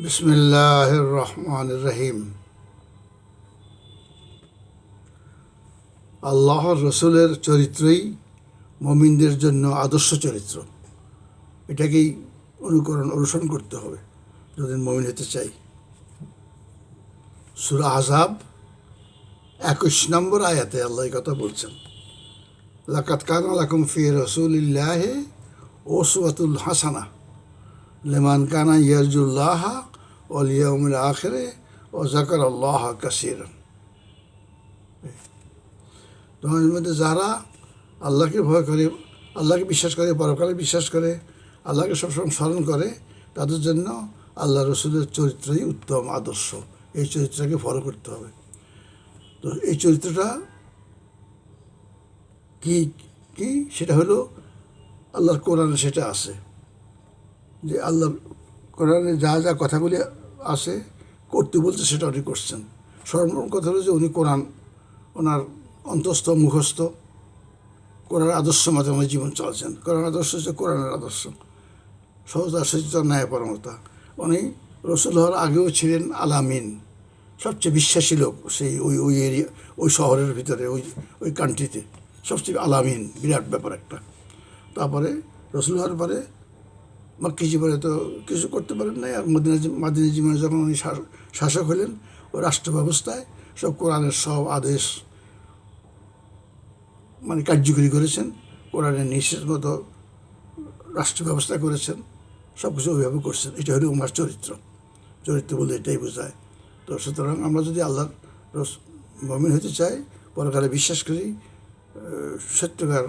বিসমিল্লাহ রহমান রহিম আল্লাহর রসুলের চরিত্রই মমিনদের জন্য আদর্শ চরিত্র। এটাকেই অনুকরণ, অনুসরণ করতে হবে, যদি মমিন হতে চাই। সুরা আজাব একুশ নম্বর আয়াতে আল্লাহ কথা বলছেন লাকাত কান লাকুম ফি রসুলিল্লাহে ওসওয়াতুল হাসানা। লেমান কানা ইয়ারজুল্লাহ ওল ইয়াউমিল আখেরে ও জাকার আল্লাহ কাসিরান তোমাদের মধ্যে যারা আল্লাহকে ভয় করে, আল্লাহকে বিশ্বাস করে, পরকালে বিশ্বাস করে, আল্লাহকে সবসময় স্মরণ করে, তাদের জন্য আল্লাহ রসুলের চরিত্রই উত্তম আদর্শ। এই চরিত্রকে ফলো করতে হবে। তো এই চরিত্রটা কি কি? সেটা হলো আল্লাহর কোরআনে সেটা আছে। যে আল্লাহ কোরআনে যা যা কথাগুলি আছে, করতে বলছে সেটা উনি করছেন। সর্বপ্রথম কথা হলো যে উনি কোরআন, ওনার অন্তস্থ, মুখস্থ কোরআন আদর্শ মাধ্যমে জীবন চলছেন কোরআন আদর্শ হচ্ছে কোরআনের আদর্শ। সহজ আশ্চর্য ন্যায় পরমতা। উনি রসুল হওয়ার আগেও ছিলেন আলামিন। সবচেয়ে বিশ্বাসী লোক সেই ওই ওই এরিয়া, ওই শহরের ভিতরে, ওই ওই কান্ট্রিতে সবচেয়ে আলামিন, বিরাট ব্যাপার একটা। তারপরে রসুল হওয়ার পরে মক্কি জীবনে তো কিছু করতে পারেন নাই। আর মদিনা মাদিনী জীবনে যখন উনি শাসক হলেন, ও রাষ্ট্র ব্যবস্থায় সব কোরআনের সব আদেশ মানে কার্যকরী করেছেন। কোরআনের নিষেধ মতো রাষ্ট্র ব্যবস্থা করেছেন সব কিছু ওইভাবে করছেন। এটা হলো উমার চরিত্র। চরিত্র বলে এটাই বোঝায়। তো সুতরাং আমরা যদি আল্লাহর মমিন হতে চাই, পরকালে বিশ্বাস করি সত্যকার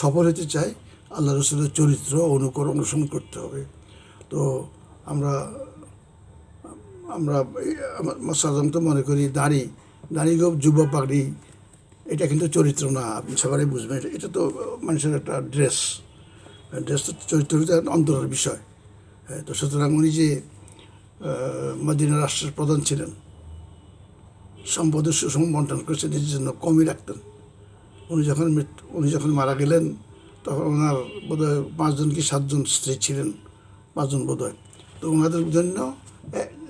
সফল হতে চাই আল্লাহ রসুলের চরিত্র অনুকরণ অনুসরণ করতে হবে। তো আমরা আমরা সাধারণত মনে করি দাড়ি দাড়ি গোপ যুব পাগড়ি এটা কিন্তু চরিত্র না আপনি সবারই বুঝবেন। এটা- তো মানুষের একটা ড্রেস। ড্রেস তো চরিত্র অন্তরের বিষয়। হ্যাঁ, তো সুতরাং উনি যে মদিনা রাষ্ট্রের প্রধান ছিলেন সম্পদের সুষম বন্টন করেছে নিজের জন্য কমই রাখতেন। উনি যখন উনি যখন মারা গেলেন তখন ওনার বোধহয় পাঁচজন কি সাতজন স্ত্রী ছিলেন, পাঁচজন বোধহয়। তো ওনাদের জন্য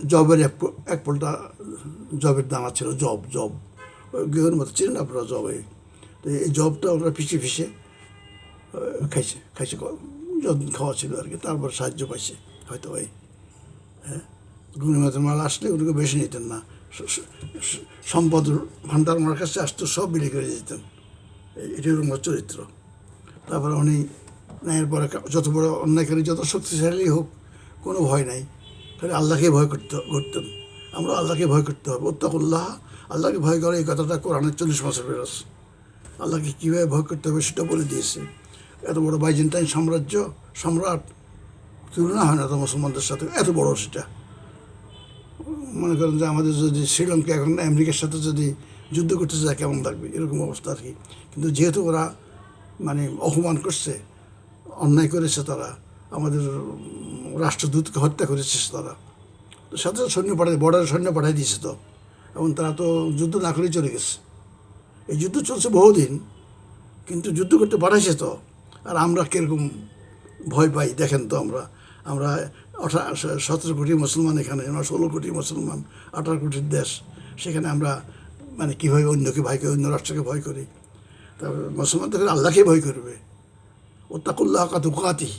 জবের এক এক পোলটা জবের দানা ছিল, জব জব। গৃহের মতো ছিলেন আপনারা জবে। তো এই জবটা ওনারা পিছিয়ে পিছিয়ে খাইছে খাইছে যতদিন খাওয়া ছিল আর কি, তারপর সাহায্য পাইছে, হয়তো ওই হ্যাঁ? গুণিমাতের মাল আসলে ওনাকে বেশি নিতেন না। সম্পদ ভান্ডার ওনার কাছে আসতো, সব বিলি করে দিতেন। এ- এটাই ওনার চরিত্র। তারপরে উনি ন্যায়ের পরে যত বড় অন্যায়কারী, যত শক্তিশালী হোক, কোনো ভয় নাই। তাহলে আল্লাহকে ভয় করতে, করতেন। আমরা আল্লাহকে ভয় করতে হবে। ওত্তাকুল্লাহ, আল্লাহকে ভয় করে এই কথাটা কোরআনের চল্লিশ বছর বেরোস আল্লাহকে কীভাবে ভয় করতে হবে সেটা বলে দিয়েছে। এত বড় বাইজেন্টাইন সাম্রাজ্য, সম্রাট, তুলনা হয় না তো মুসলমানদের সাথে, এত বড় সেটা। মনে করেন যে আমাদের যদি শ্রীলঙ্কা এখন আমেরিকার সাথে যদি যুদ্ধ করতে যায়, কেমন লাগবে? এরকম অবস্থা আর কি। কিন্তু যেহেতু ওরা মানে অপমান করছে, অন্যায় করেছে তারা, আমাদের রাষ্ট্রদূতকে হত্যা করেছে তারা। তো সাথে সৈন্য পাঠায় বর্ডারে সৈন্য পাঠিয়ে দিয়েছে তো। এবং তারা তো যুদ্ধ না করেই চলে গেছে। এই যুদ্ধ চলছে বহুদিন, কিন্তু যুদ্ধ করতে পাঠাইছে তো। আর আমরা কীরকম ভয় পাই, দেখেন তো আমরা। আমরা আঠা, সতেরো কোটি মুসলমান এখানে, আমরা ষোলো কোটি মুসলমান, আঠারো কোটির দেশ। সেখানে আমরা মানে কীভাবে অন্যকে ভয় করি, অন্য রাষ্ট্রকে ভয় করি। তারপরে মুসলমান তো আল্লাহকে ভয় করবে। ও তাকুল্লাহ কাতুকাতি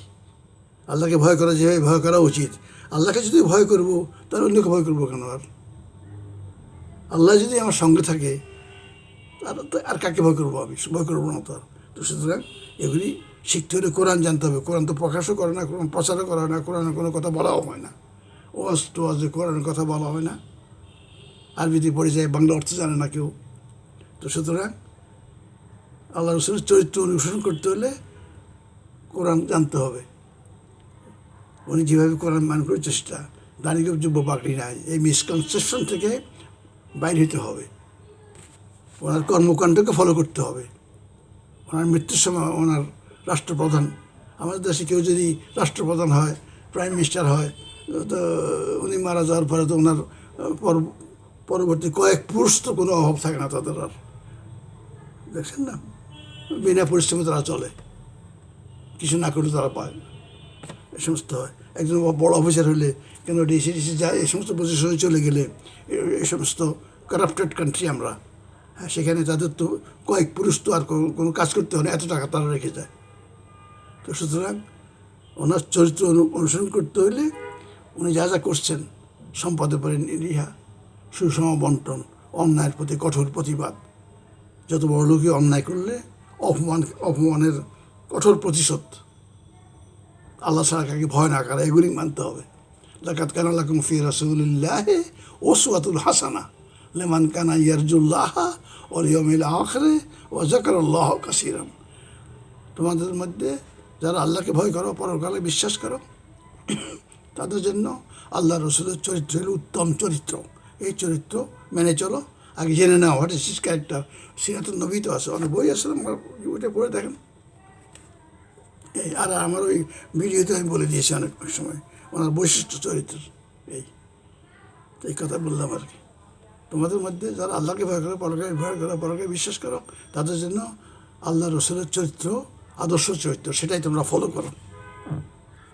আল্লাহকে ভয় করা যেভাবে ভয় করা উচিত। আল্লাহকে যদি ভয় করব তাহলে অন্যকে ভয় করব কেন আর? আল্লাহ যদি আমার সঙ্গে থাকে আর আর কাকে ভয় করব আমি? ভয় করব না তো আর। তো সুতরাং এগুলি শিখতে হলে কোরআন জানতে হবে। কোরআন তো প্রকাশও করে না, কোরআন প্রচারও করে না কোরআনের কোনো কথা বলাও হয় না। ওয়াজ টোয়াজে কোরআনের কথা বলা হয় না। আরবিতে পড়ে যায়, বাংলা অর্থ জানে না কেউ। তো সুতরাং আল্লাহ রসুলের চরিত্র অনুসরণ করতে হলে কোরআন জানতে হবে। উনি যেভাবে কোরআন মান করে চেষ্টা দাঁড়িয়ে যুব পাকড়ি নাই, এই মিসকনসেপশন থেকে বাইর হতে হবে। ওনার কর্মকাণ্ডকে ফলো করতে হবে। ওনার মৃত্যুর সময় ওনার রাষ্ট্রপ্রধান, আমাদের দেশে কেউ যদি রাষ্ট্রপ্রধান হয় প্রাইম মিনিস্টার হয়, তো উনি মারা যাওয়ার পরে তো ওনার, পর- পরবর্তী কয়েক পুরুষ তো কোনো অভাব থাকে না তাদের আর। দেখছেন না? বিনা পরিশ্রমে তারা চলে। কিছু না করলে তারা পায় এ সমস্ত হয়। একজন বড় অফিসার হলে কেন ডিসি ডিসি যায় এই সমস্ত পজিশনে চলে গেলে এই সমস্ত কারাপ্টেড কান্ট্রি আমরা। হ্যাঁ সেখানে তাদের তো কয়েক পুরুষ তো আর কোনো- কোনো কাজ করতে হয় না, এত টাকা তারা রেখে যায়। তো সুতরাং ওনার চরিত্র অনুসরণ করতে হলে উনি যা যা করছেন, সম্পদের পরে নিরিহা সুষম বন্টন, অন্যায়ের প্রতি কঠোর প্রতিবাদ। যত বড় লোকই অন্যায় করলে অপমান, অপমানের কঠোর প্রতিশোধ। আল্লাহ ছাড়া কাকে ভয় না করা, এগুলি মানতে হবে। লাকাত কানা লাকুম ফি রাসূলিল্লাহ ওসওয়াতুল হাসানা লেমান কানা ইয়ারজুল্লাহ ওয়াল ইয়াউমিল আখিরে ওয়া যাকারাল্লাহ কাসিরাম তোমাদের মধ্যে যারা আল্লাহকে ভয় করো, পরকালে বিশ্বাস করো, তাদের জন্য আল্লাহ রসুলের চরিত্র হলো উত্তম চরিত্র। এই চরিত্র মেনে চলো। আগে জেনে নাও, হোয়াট ইস ক্যারেক্টার? সিরাতুল নবী তো আছে, অনেক বই আছে ওইটা পড়ে দেখেন এই, আর আমার ওই ভিডিওতে আমি বলে দিয়েছি অনেক সময়, ওনার বৈশিষ্ট্য চরিত্র এই এই কথা বললাম আর কি। তোমাদের মধ্যে যারা আল্লাহকে ভয় করো পরকে ভয় করো পরকে বিশ্বাস করো, তাদের জন্য আল্লাহ রসুলের চরিত্র, আদর্শ চরিত্র, সেটাই তোমরা ফলো করো।